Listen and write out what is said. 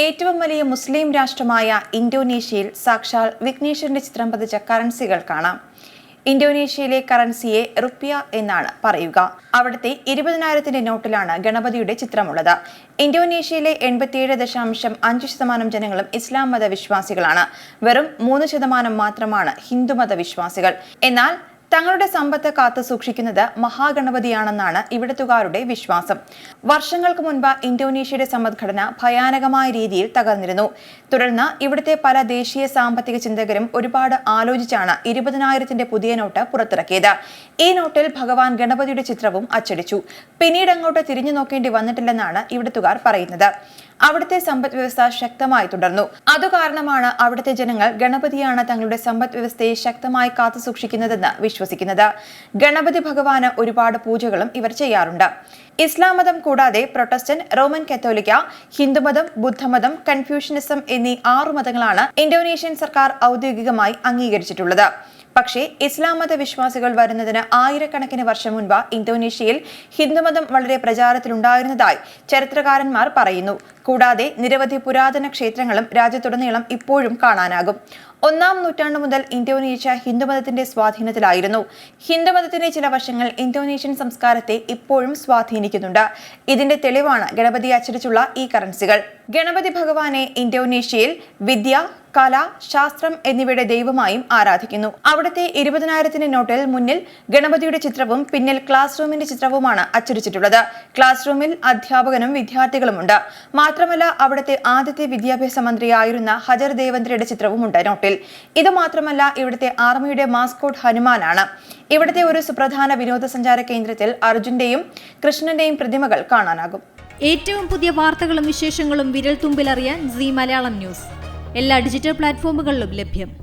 ഏറ്റവും വലിയ മുസ്ലിം രാഷ്ട്രമായ ഇന്തോനേഷ്യയിൽ സാക്ഷാൽ വിഘ്നേശ്വരന്റെ ചിത്രം പതിച്ച കറൻസികൾ കാണാം. ഇന്തോനേഷ്യയിലെ കറൻസിയെ റുപ്യ എന്നാണ് പറയുക. അവിടുത്തെ ഇരുപതിനായിരത്തിന്റെ നോട്ടിലാണ് ഗണപതിയുടെ ചിത്രമുള്ളത്. ഇന്തോനേഷ്യയിലെ എൺപത്തിയേഴ് ദശാംശം അഞ്ച് ശതമാനം ജനങ്ങളും ഇസ്ലാം മത വിശ്വാസികളാണ് വെറും മൂന്ന് ശതമാനം മാത്രമാണ് ഹിന്ദുമത വിശ്വാസികൾ എന്നാൽ തങ്ങളുടെ സമ്പത്ത് കാത്തു സൂക്ഷിക്കുന്നത് മഹാഗണപതിയാണെന്നാണ് ഇവിടത്തുകാരുടെ വിശ്വാസം. വർഷങ്ങൾക്ക് മുൻപ് ഇന്തോനേഷ്യയുടെ സമ്പദ്ഘടന ഭയാനകമായ രീതിയിൽ തകർന്നിരുന്നു. തുടർന്ന് ഇവിടുത്തെ പല ദേശീയ സാമ്പത്തിക ചിന്തകരും ഒരുപാട് ആലോചിച്ചാണ് ഇരുപതിനായിരത്തിന്റെ പുതിയ നോട്ട് പുറത്തിറക്കിയത്. ഈ നോട്ടിൽ ഭഗവാൻ ഗണപതിയുടെ ചിത്രവും അച്ചടിച്ചു. പിന്നീട് അങ്ങോട്ട് തിരിഞ്ഞു നോക്കേണ്ടി വന്നിട്ടില്ലെന്നാണ് ഇവിടത്തുകാർ പറയുന്നത്. അവിടുത്തെ സമ്പദ് വ്യവസ്ഥ ശക്തമായി തുടർന്നു. അതുകാരണമാണ് അവിടുത്തെ ജനങ്ങൾ ഗണപതിയാണ് തങ്ങളുടെ സമ്പദ് വ്യവസ്ഥയെ ശക്തമായി കാത്തു സൂക്ഷിക്കുന്നതെന്ന് വിശ്വസിക്കുന്നത്. ഗണപതി ഭഗവാന് ഒരുപാട് പൂജകളും ഇവർ ചെയ്യാറുണ്ട്. ഇസ്ലാം മതം കൂടാതെ പ്രൊട്ടസ്റ്റന്റ് റോമൻ കത്തോലിക്ക ഹിന്ദുമതം ബുദ്ധമതം കൺഫ്യൂഷനിസം എന്നീ ആറു മതങ്ങളാണ് ഇന്തോനേഷ്യൻ സർക്കാർ ഔദ്യോഗികമായി അംഗീകരിച്ചിട്ടുള്ളത്. പക്ഷേ ഇസ്ലാം മത വിശ്വാസികൾ വരുന്നതിന് ആയിരക്കണക്കിന് വർഷം മുൻപ് ഇന്തോനേഷ്യയിൽ ഹിന്ദുമതം വളരെ പ്രചാരത്തിലുണ്ടായിരുന്നതായി ചരിത്രകാരന്മാർ പറയുന്നു. കൂടാതെ നിരവധി പുരാതന ക്ഷേത്രങ്ങളും രാജ്യത്തുടനീളം ഇപ്പോഴും കാണാനാകും. ഒന്നാം നൂറ്റാണ്ടു മുതൽ ഇന്തോനേഷ്യ ഹിന്ദുമതത്തിന്റെ സ്വാധീനത്തിലായിരുന്നു. ഹിന്ദുമതത്തിന്റെ ചില വശങ്ങൾ ഇന്തോനേഷ്യൻ സംസ്കാരത്തെ ഇപ്പോഴും സ്വാധീനിക്കുന്നുണ്ട്. ഇതിന്റെ തെളിവാണ് ഗണപതി അച്ചടിച്ചുള്ള ഈ കറൻസികൾ. ഗണപതി ഭഗവാനെ ഇന്തോനേഷ്യയിൽ വിദ്യ കല ശാസ്ത്രം എന്നിവയുടെ ദൈവമായും ആരാധിക്കുന്നു. അവിടുത്തെ ഇരുപതിനായിരത്തിന്റെ നോട്ടിൽ മുന്നിൽ ഗണപതിയുടെ ചിത്രവും പിന്നിൽ ക്ലാസ് റൂമിന്റെ ചിത്രവുമാണ് അച്ചടിച്ചിട്ടുള്ളത്. ക്ലാസ് റൂമിൽ അധ്യാപകനും വിദ്യാർത്ഥികളുമുണ്ട്. മാത്രമല്ല അവിടുത്തെ ആദ്യത്തെ വിദ്യാഭ്യാസ മന്ത്രിയായിരുന്ന ഹജർ ദേവന്ദ്രയുടെ ചിത്രവുമുണ്ട് നോട്ടിൽ. ഇത് മാത്രമല്ല ഇവിടുത്തെ ആർമിയുടെ മാസ്കോട്ട് ഹനുമാനാണ്. ഇവിടുത്തെ ഒരു സുപ്രധാന വിനോദസഞ്ചാര കേന്ദ്രത്തിൽ അർജുന്റെയും കൃഷ്ണന്റെയും പ്രതിമകൾ കാണാനാകും. ഏറ്റവും പുതിയ വാർത്തകളും വിശേഷങ്ങളും വിരൽ തുമ്പിലറിയാൻ സി മലയാളം ന്യൂസ്. എല്ലാ ഡിജിറ്റൽ പ്ലാറ്റ്ഫോമുകളിലും ലഭ്യം.